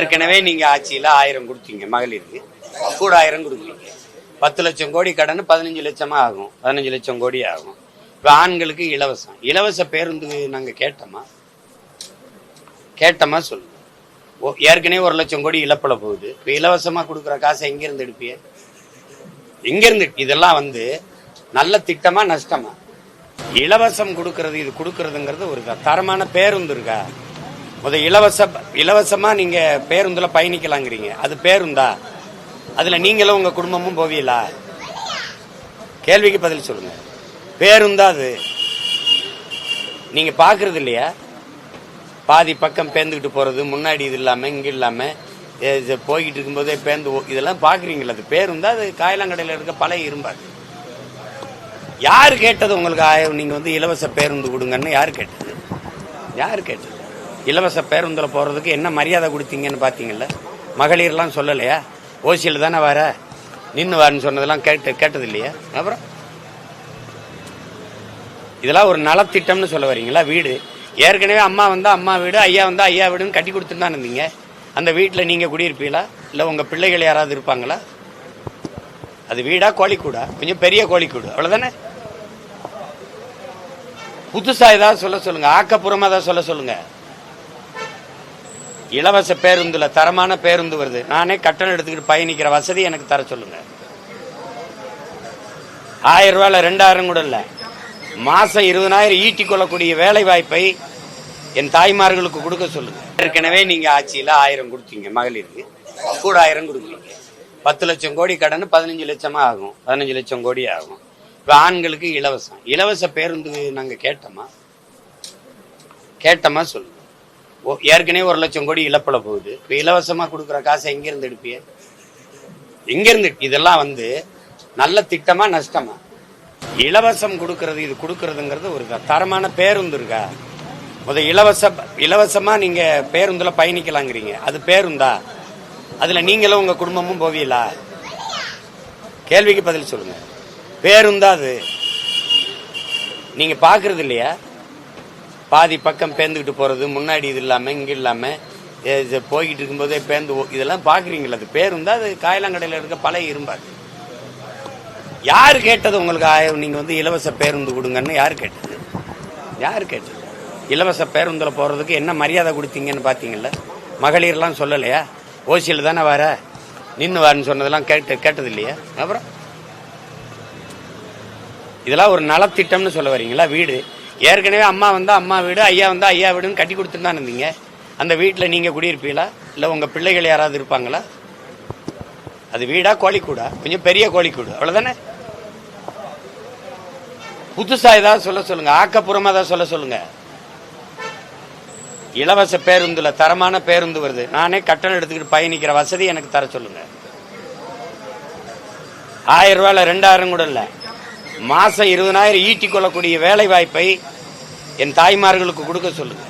ஏற்கனவே நீங்க ஆட்சியில ஆயிரம் கொடுத்தீங்க மகளிருக்கு. கூட ஆயிரம் கொடுக்குறீங்க பத்து லட்சம் கோடி கடன் பதினஞ்சு லட்சமா ஆகும். பதினஞ்சு லட்சம் கோடி ஆகும். இப்போ ஆண்களுக்கு இலவசம். இலவச பேருந்து நாங்கள் கேட்டோமா? கேட்டோமா சொல்லுங்க. ஓ, ஏற்கனவே ஒரு லட்சம் கோடி இழப்பில் போகுது. இப்ப இலவசமா கொடுக்குற காசை எங்க இருந்து எடுப்பிய? எங்க இருந்து இதெல்லாம் வந்து நல்ல திட்டமா நஷ்டமா? இலவசம் கொடுக்கறது இது கொடுக்கறதுங்கிறது ஒரு தரமான பேருந்து இருக்கா? முத இலவச இலவசமா நீங்க பேருந்துல பயணிக்கலாங்கிறீங்க. அது பேருந்தா? அதுல நீங்களும் உங்க குடும்பமும் போவீங்களா? கேள்விக்கு பதில் சொல்லுங்க. பேருந்தா அது? நீங்க பாக்குறது இல்லையா? பாதி பக்கம் பேந்துக்கிட்டு போறது முன்னாடி இது இல்லாம இங்க இல்லாம இது போய்கிட்டு இருக்கும்போதே பேந்து ஓ- இதெல்லாம் பாக்குறீங்களா அது பேருந்தா அது காயலாங்கடையில் இருக்க பழைய இரும்பாது யார் கேட்டது உங்களுக்கு ஆயிரம் நீங்க வந்து இலவச பேருந்து கொடுங்கன்னு யார் கேட்டது? யார் கேட்டது? இலவச பேருந்தில் போகிறதுக்கு என்ன மரியாதை கொடுத்தீங்கன்னு பார்த்தீங்கல்ல மகளிர்லாம் சொல்லலையா? ஓசியில் தானே வர? நின்று வரன்னு சொன்னதெல்லாம் கேட்டு கேட்டது இல்லையா அப்புறம்? இதெல்லாம் ஒரு நலத்திட்டம்னு சொல்ல வரீங்களா? வீடு. ஏற்கனவே அம்மா வந்தால் அம்மா வீடு ஐயா வந்தால் ஐயா வீடுன்னு கட்டி கொடுத்துட்டு தான் இருந்தீங்க. அந்த வீட்டில் நீங்கள் குடியிருப்பீங்களா? இல்லை உங்கள் பிள்ளைகள் யாராவது இருப்பாங்களா? அது வீடா கோழிக்கூடா? கொஞ்சம் பெரிய கோழிக்கூடு. அவ்வளோதானே புதுசாக ஏதாவது சொல்ல சொல்லுங்கள் ஆக்கப்பூர்வமா ஏதாவது சொல்ல சொல்லுங்கள் இலவச பேருந்துல தரமான பேருந்து வருது. நானே கட்டணம் எடுத்துக்கிட்டு பயணிக்கிற வசதி எனக்கு தர சொல்லுங்க. ஆயிரம் ரூபாயில ரெண்டாயிரம் கூட இல்ல. மாசம் இருபதாயிரம் ஈட்டி கொள்ளக்கூடிய வேலை வாய்ப்பை என் தாய்மார்களுக்கு கொடுக்க சொல்லுங்க. ஏற்கனவே நீங்க ஆட்சியில ஆயிரம் கொடுத்தீங்க மகளிருக்கு. கூட ஆயிரம் கொடுக்குறீங்க பத்து லட்சம் கோடி கடன் பதினஞ்சு லட்சமா ஆகும். பதினஞ்சு லட்சம் கோடி ஆகும். இப்ப ஆண்களுக்கு இலவசம். இலவச பேருந்து நாங்க கேட்டோமா? கேட்டோமா சொல்லுங்க. ஏற்கனவே ஒரு லட்சம் கோடி இழப்பில் போகுது. இப்போ இலவசமாக கொடுக்குற காசை எங்கேருந்து எடுப்பிய எங்கேருந்து இதெல்லாம் வந்து நல்ல திட்டமா நஷ்டமா? இலவசம் கொடுக்கறது இது கொடுக்கறதுங்கிறது ஒரு தரமான பேருந்து இருக்கா? முத இலவச இலவசமா நீங்க பேருந்துல பயணிக்கலாங்கிறீங்க. அது பேருந்தா? அதுல நீங்களும் உங்க குடும்பமும் போவீங்களா? கேள்விக்கு பதில் சொல்லுங்க. பேருந்தா அது? நீங்க பாக்குறது இல்லையா? பாதி பக்கம் பேந்துக்கிட்டு போகிறது முன்னாடி இது இல்லாமல் இங்கே இல்லாமல் இது போய்கிட்டு இருக்கும்போதே பேந்து இதெல்லாம் பார்க்குறீங்களா அது பேருந்தா அது காயலாங்கடையில் இருக்க பழைய இரும்பாது யார் கேட்டது உங்களுக்கு ஆயிரம் நீங்கள் வந்து இலவச பேருந்து கொடுங்கன்னு யார் கேட்டது? யார் கேட்டது? இலவச பேருந்தில் போகிறதுக்கு என்ன மரியாதை கொடுத்தீங்கன்னு பாத்தீங்கல்ல? மகளிர்லாம் சொல்லலையா? ஓசியில் தானே வர? நின்று வரன்னு சொன்னதெல்லாம் கேட்டு கேட்டது இல்லையா அப்புறம்? இதெல்லாம் ஒரு நலத்திட்டம்னு சொல்ல வரீங்களா? வீடு. ஏற்கனவே அம்மா வந்தா அம்மா வீடு ஐயா வந்தா ஐயா வீடுன்னு கட்டி கொடுத்துட்டு தான் இருந்தீங்க. அந்த வீட்டில் நீங்க குடியிருப்பீங்களா? இல்லை உங்க பிள்ளைகள் யாராவது இருப்பாங்களா? அது வீடா கோழிக்கூடா? கொஞ்சம் பெரிய கோழிக்கூடு. அவ்வளவுதானே? புதுசா ஏதாவது சொல்ல சொல்லுங்க. ஆக்கப்புறமா ஏதாவது சொல்ல சொல்லுங்க. இலவச பேருந்துல தரமான பேருந்து வருது. நானே கட்டணம் எடுத்துக்கிட்டு பயணிக்கிற வசதி எனக்கு தர சொல்லுங்க. ஆயிரம் ரூபாயில ரெண்டாயிரம் கூட இல்லை. மாசம் இருபதனாயிரம் ஈட்டி கொள்ளக்கூடிய வேலை வாய்ப்பை என் தாய்மார்களுக்கு கொடுக்க சொல்லுங்க.